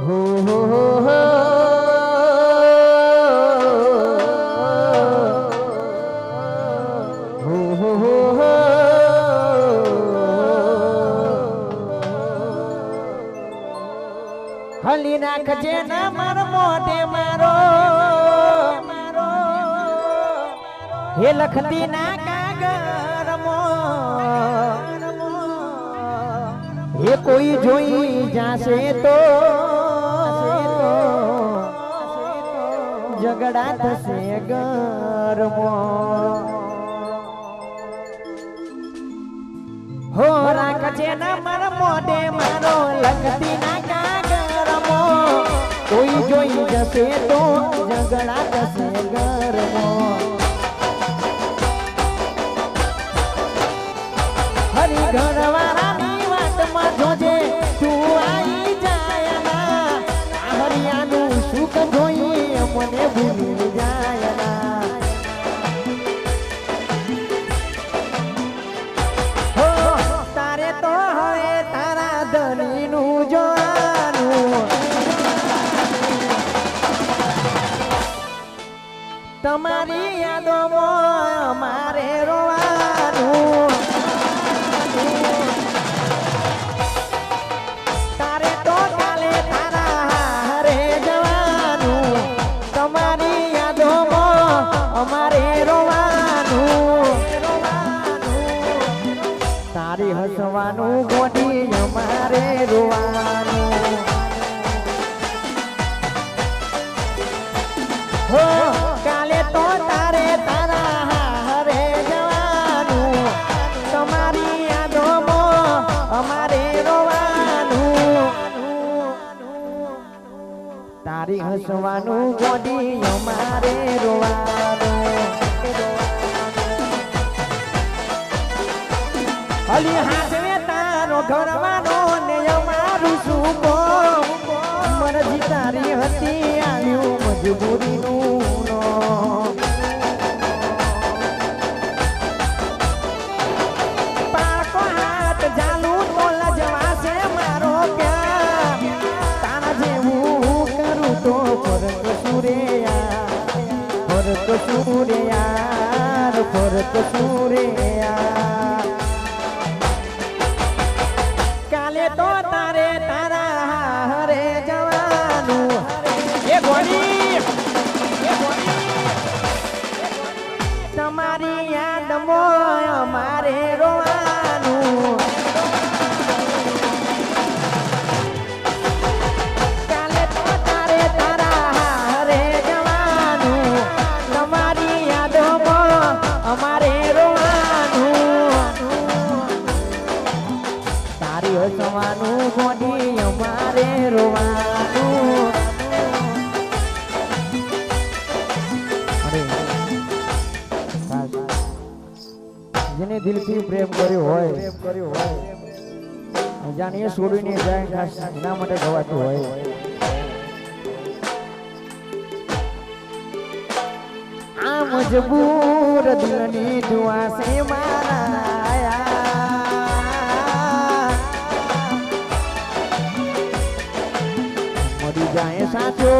હલી નાખજે ના માર મોઢે મારો. હે લખતી ના કાગર હે કોઈ જોઈ જાશે તો ઝઘડા થશે હો, રાખજે ના માર મોઢે, મારો લગતી ના કાગરમો કોઈ જોઈ જશે તો ઝઘડા થશે ગરમો હરી ઘરવાળાની હો, કાલે તો તારે તારા તમારી યાદોમાં અમારે રોવાનું. તારી હસવાનું ગોડી અમારે રોવાનું. અલી હાથવે તારો ઘરવાનો ને અમારું કોમ મરજી તારી હતી મજબૂરીનું પાકો હાથ જાલુ તો લજવાશે મારો પ્યાર. તારા જેવું કરું તો ફરક સુરેયા ફરક સુરેયાર પ્રેમ કર્યો હોય. કર્યો હોય છોડીને જાય ખાસ એના માટે ગવાતું હોય. આ મજબૂર દિલની દુઆ મારા જાય સાચો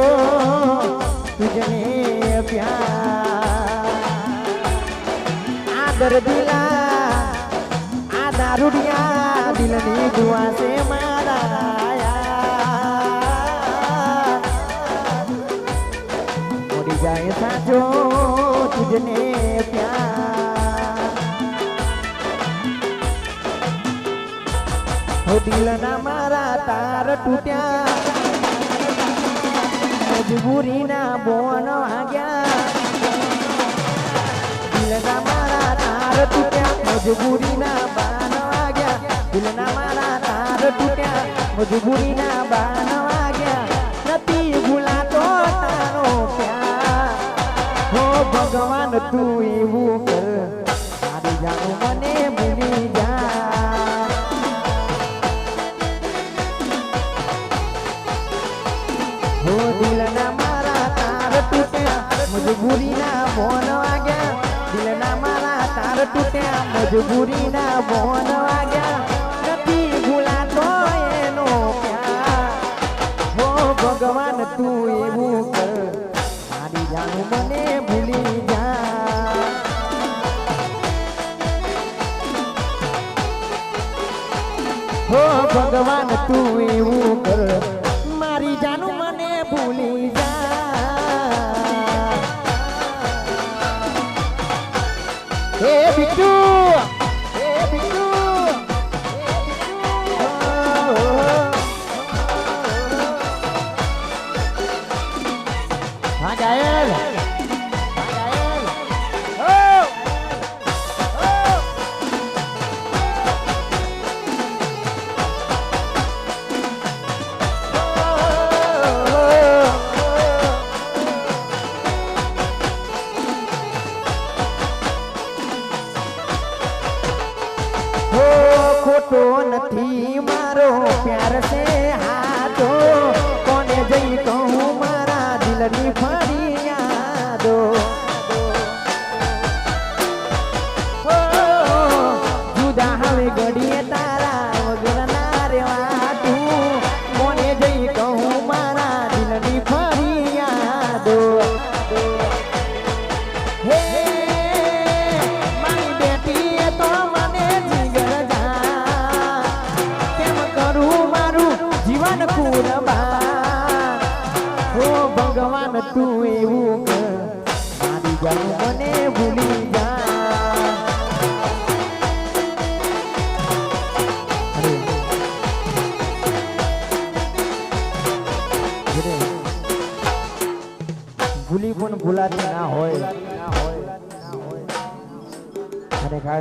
તુજને પ્યાર. આદર દિલા આ દારૂડિયા દિલની દુઆ છે મારા મરી જાય સાચો તુજને પ્યાર દિલના મારા તાર તૂટ્યા મજબૂરીના બોન વાગ્યા દિલના મારા તાર તૂટ્યા મજબૂરીના બાન મજબૂરીના બાન વાગ્યા. નથી ભૂલાતો તું એવું મને ભૂલી હો દિલના મારા તાર તૂટ્યા. મજબૂરીના બોન વાગ્યા. દિલના મારા તાર તૂટ્યા. મજબૂરીના બોન વાગ્યા. ભગવાન તું એવું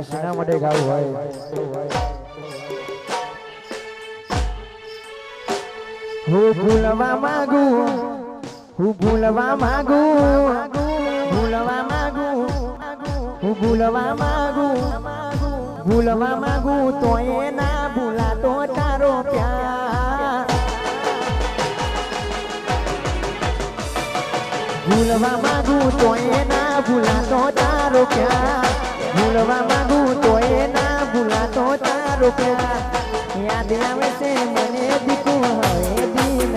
ખાસ શેના માટે ગાવું હોય. હું ભૂલવા માંગુ, હું ભૂલવા માંગુ ભૂલવા માંગુ, હું ભૂલવા માંગુ ભૂલવા માંગુ તો એ ના ભૂલાતો તારો પ્યાર. ભૂલવા માંગુ તો એ ના ભૂલાતો તારો પ્યાર. ભૂલવા માંગુ તો એ ના ભૂલાતો તારો પ્યાર યાદ આવે છે મને દીકુ હવે દિન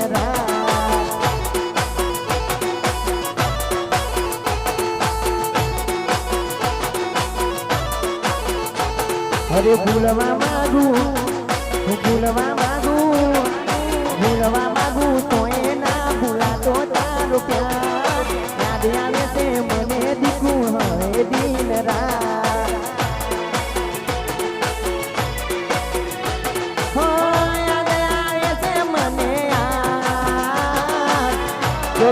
અરે ભૂલવા માંગુ ભૂલવા માંગુ.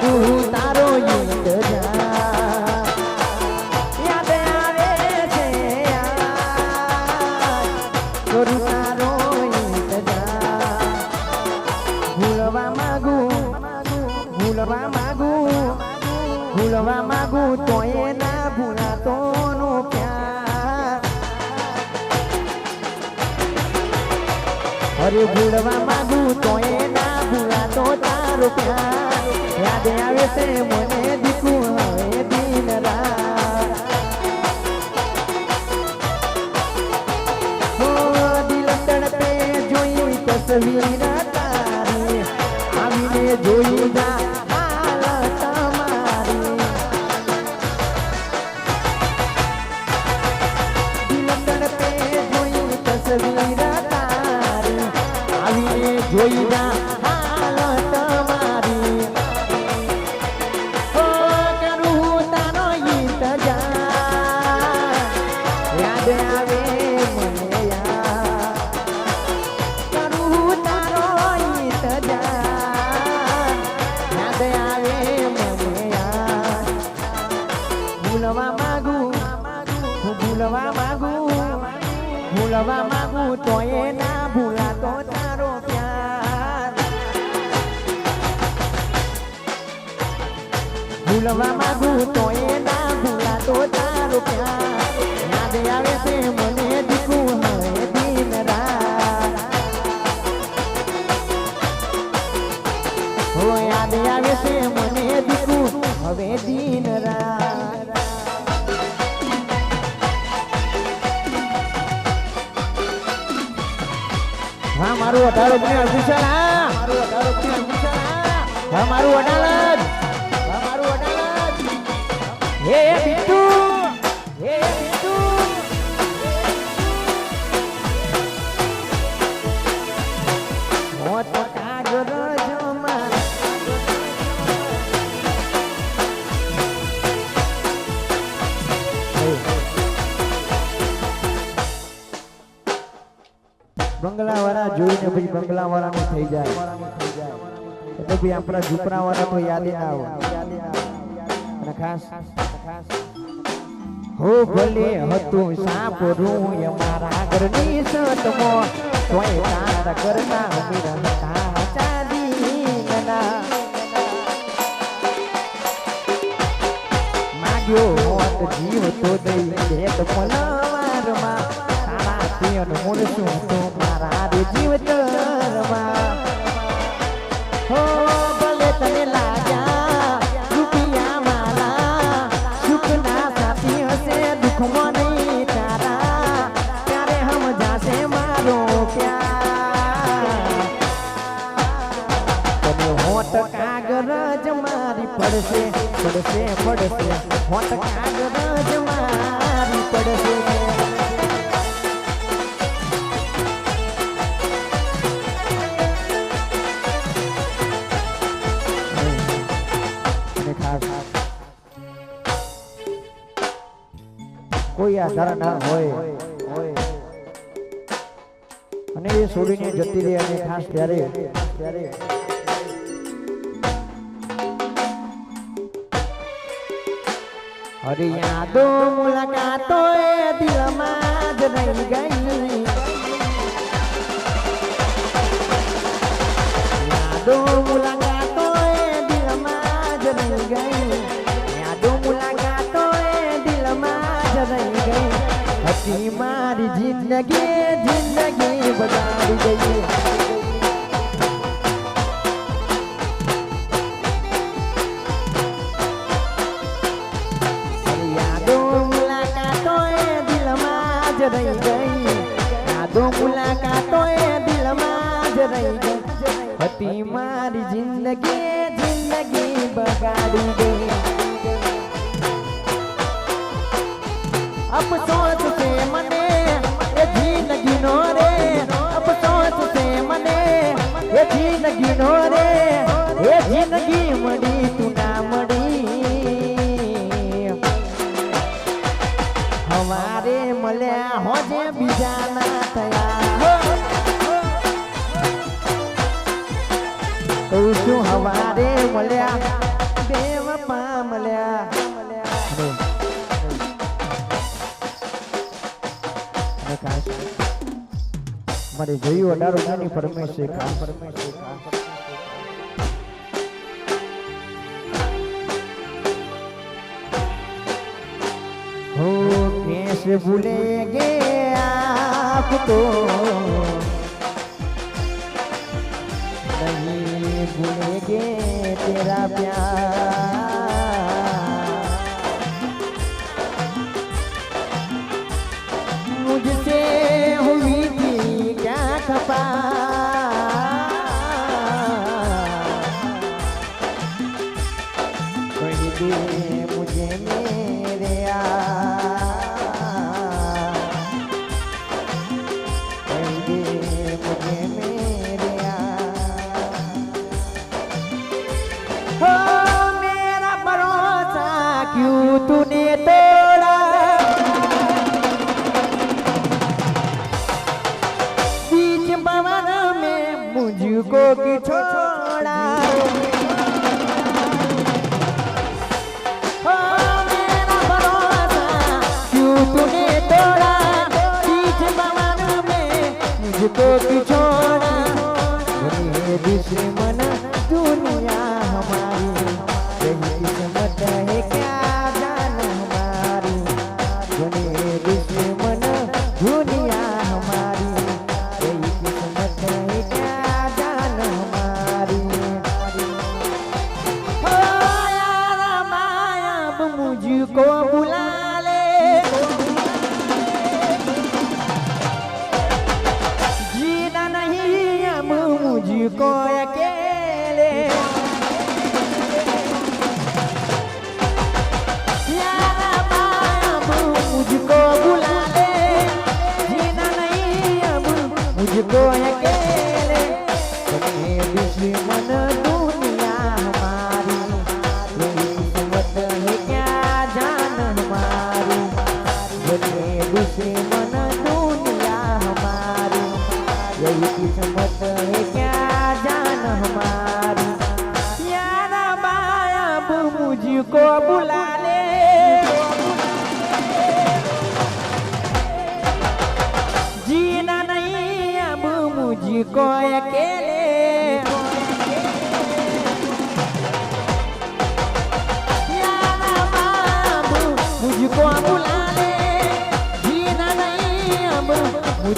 કરું તારો ઇંતજાર યાદ આવે છે કરું તારો ઇંતજાર ભૂલવા માંગુ ભૂલવા માંગુ ભૂલવા માંગુ તો એ ના ભૂલાતો નો પ્યાર. અરે ભૂલવા માંગુ તો એ ના યાદ આવે છે મને દીકુ હવે દિન રાત હો દિલ તડપે જોઈ તસવીર તારી આવીને જોઈ જા હાલત મારી દિલ તડપે જોઈ તસવીર હો યાદ આવે છે, મને દીકુ હવે દિન હા, મારું અઢાર હા. મારું અઢાર હા, મારું અડાલજ હે જોઈને પછી બંગલા વાળાનું થઈ જાય. એટલે ભાઈ આપણા ઝૂપડા વાળા તો યાદ ના આવે હો ભલે હતું સાપરું અમારા મારા ઘરની સતમો તોય તારા ઘરના અમીર માગ્યો હોત જીવ તો દઈ દેત પલવારમાં. તારા પિયન મૂળશું તો મારા રે જીવતરમાં હો ભલે તને લાગ્યા રૂપિયા મારા પ્યાર તને મારી પડશે પડશે પડશે હોટ કાગર જ મારી પડશે કોઈ આધાર ના હોય. અને એ છોડીને જતી રહે અને ખાસ ત્યારે ત્યારે હરે યાદો મુલાકાતો એ દિલમાં જ રહી ગઈ. યાદો હતી મારી જિંદગી જિંદગી બગાડી ગઈ. રહી ગઈ. યાદો મુલાકાતો એ દિલમાં જ રહી ગઈ. હતી મારી જિંદગી જિંદગી બગાડી ગઈ. અફસોસ છે મને એ જિંદગીનો રે. મારે જોયું અઢાર રૂપિયાની ફરમાઈશ છે ખાસ हो कैसे भूलेंगे आपको नहीं भूलेंगे तेरा प्यार मुझको की छोड़ा हो मेरा भरोसा क्यों तूने तोड़ा बीच पवन में मुझको की छोड़ा going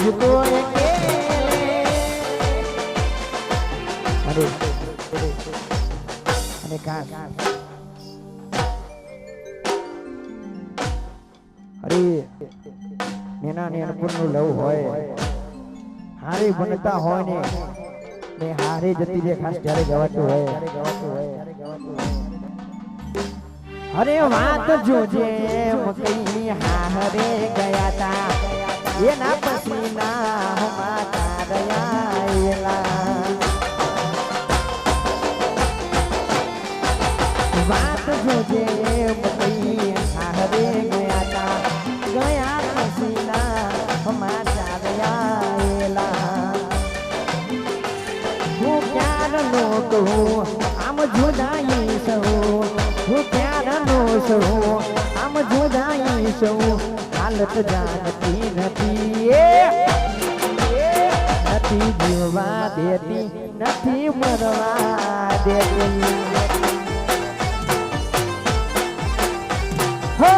મુજકો અરે હોય ને ને હારે જતી જે અરે વાત જોજે મકઈ હારે ગયા તા એના પછી ના હમાતા રહ્યા. એલા વાત જોજે મકઈ હારે ગયા તા ગયા પછી ના હમાતા રહ્યા. એલા હું ક્યારનો કહું, આમ જોડાઈ સૌ હું ક્યારનો સૌ આમ જોડાઈ સૌ હાલત જાણતી નથી નથી જીવવા દેતી નથી મરવા દેતી હો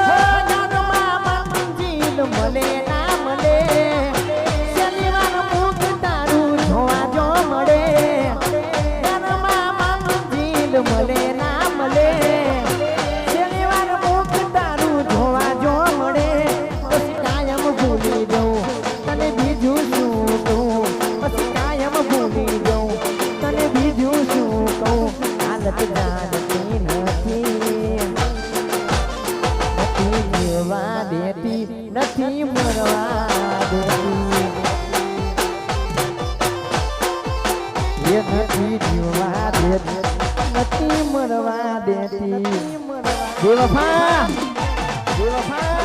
એ નથી જીવવા નથી મરવા દેતી બેવફા બેવફા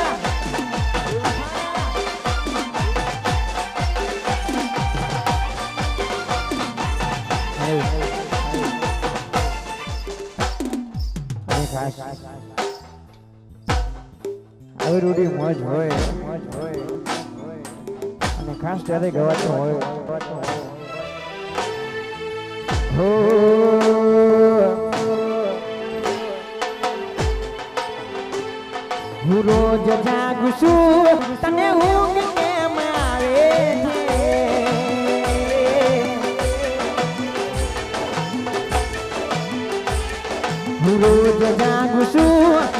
હોય મોજ હોય અને ખાસ ત્યારે ગવાતું હોય હો. હું રોજ જાગું છું તને ઊંઘ કેમ આવે હું રોજ જાગું છું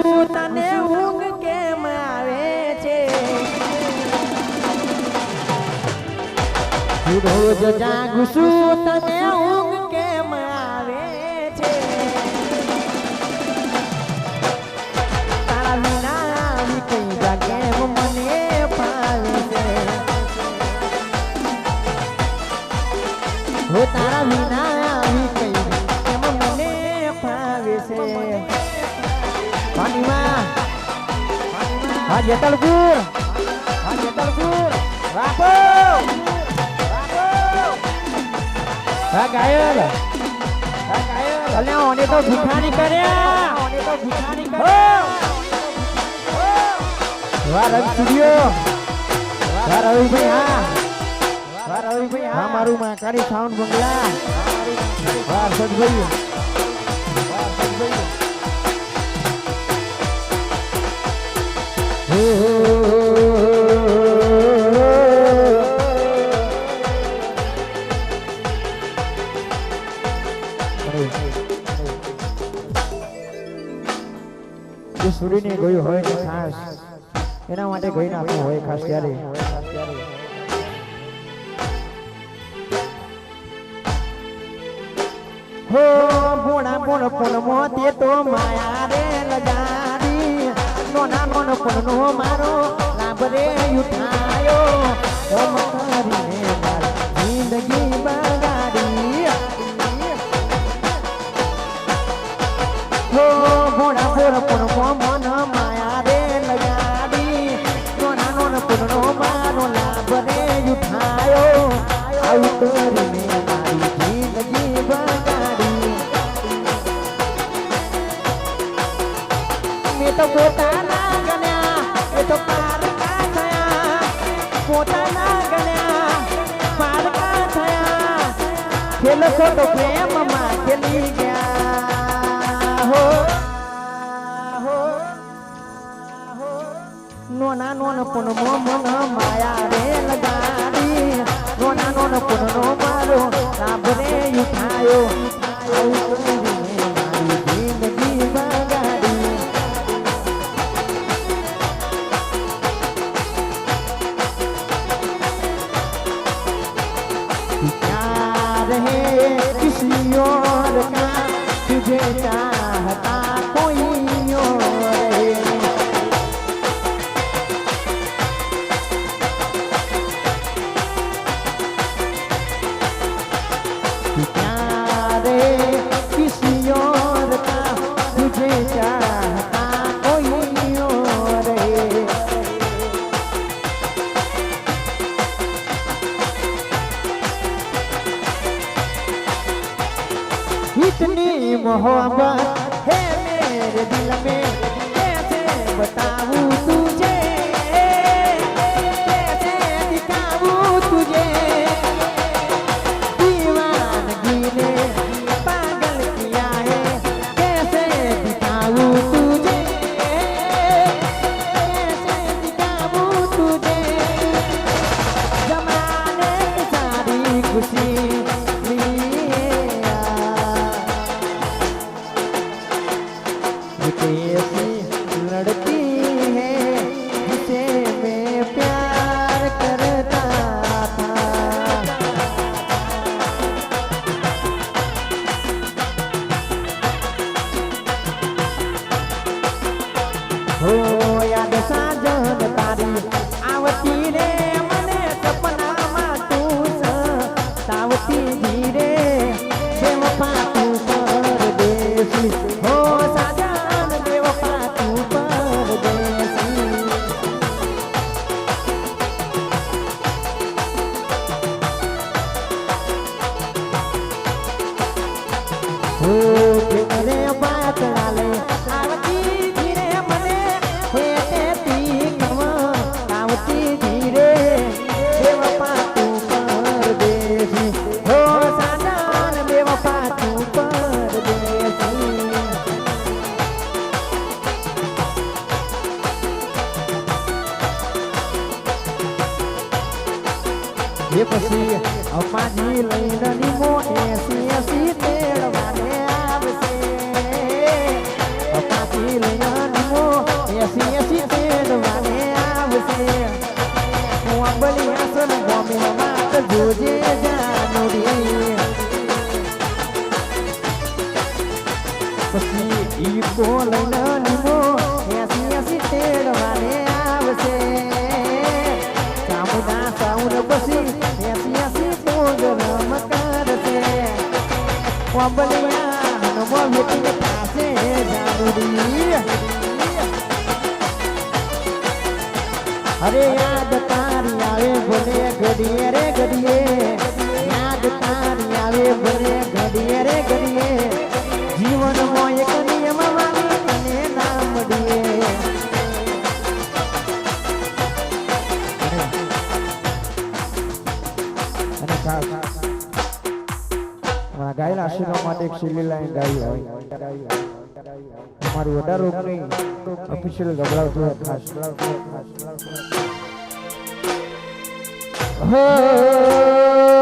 રોજ જાગું છું, તને ઊંઘ કેમ આવે છે? તારા વિના કઈ જાગે મને પાવે છે? હો તારા વિના કઈ કેમ મને પાવે છે? પાણીમાં હા, જેતલપુર. હા, જેતલપુર. રાખો હા ગાયલ. હા ગાયલ અલે ઓને તો ભૂખાની કર્યા. ઓને તો ભૂખાની કર્યા વાહ રવિ સ્ટુડિયો વાહ રવિભાઈ હા. વાહ રવિભાઈ હા. મારું માકારી સાઉન્ડ બંગલા. વાહ હર્ષદભાઈ વાહ હો હો હો. સૂર્યને ગયું હોય ને ખાસ એના માટે ગઈ નાખવું હોય ખાસ ત્યારે. હો ભોણા ભોણ પણ મોતે તો માયા રે લગાડી. નોના નોન પણ નો મારો લાભ રે ઉઠાયો. ઓ મારી જિંદગી બગાડી. હો ભોણા ભોણ પણ મો મન માયા રે ખેલી ગયા. નોના નોન પણ મો મન માયા રે લગાડી. નોના નોન પણ નો મારો લાભ રે ઉઠાયો. આવું કરીને મારી જિંદગી બગાડી इतनी मोहब्बत है मेरे दिल में कैसे बताऊं तुझे ખાસ મારા ગાયના આશીર્વાદ માટે એક સિલી લાઈન ગાઈ હોય. અમારું વડા રોગ નહીં. ઓફિશિયલ ગભરાવતો ખાસ. હો!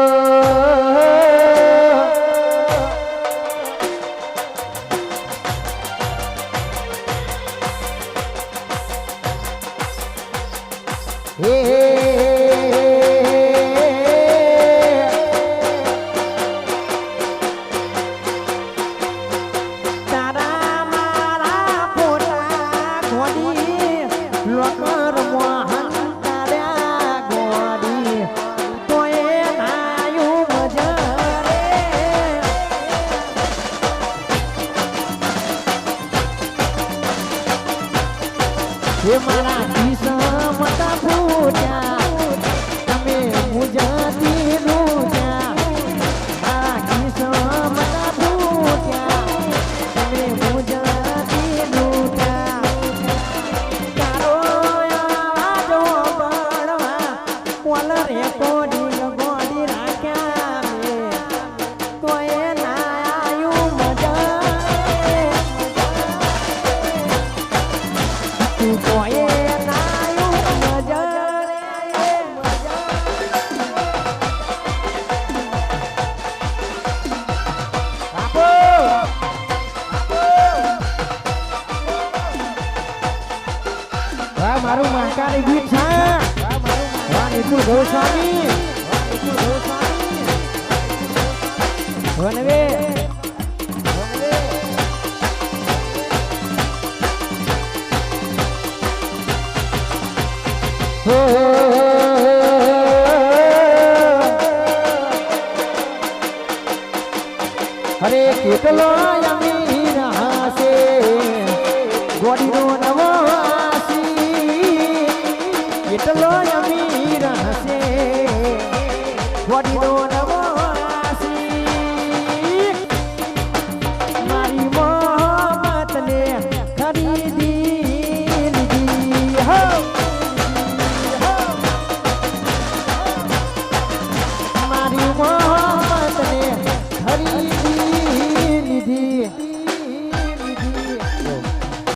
એ મારા દિશા મતા ફૂટ્યા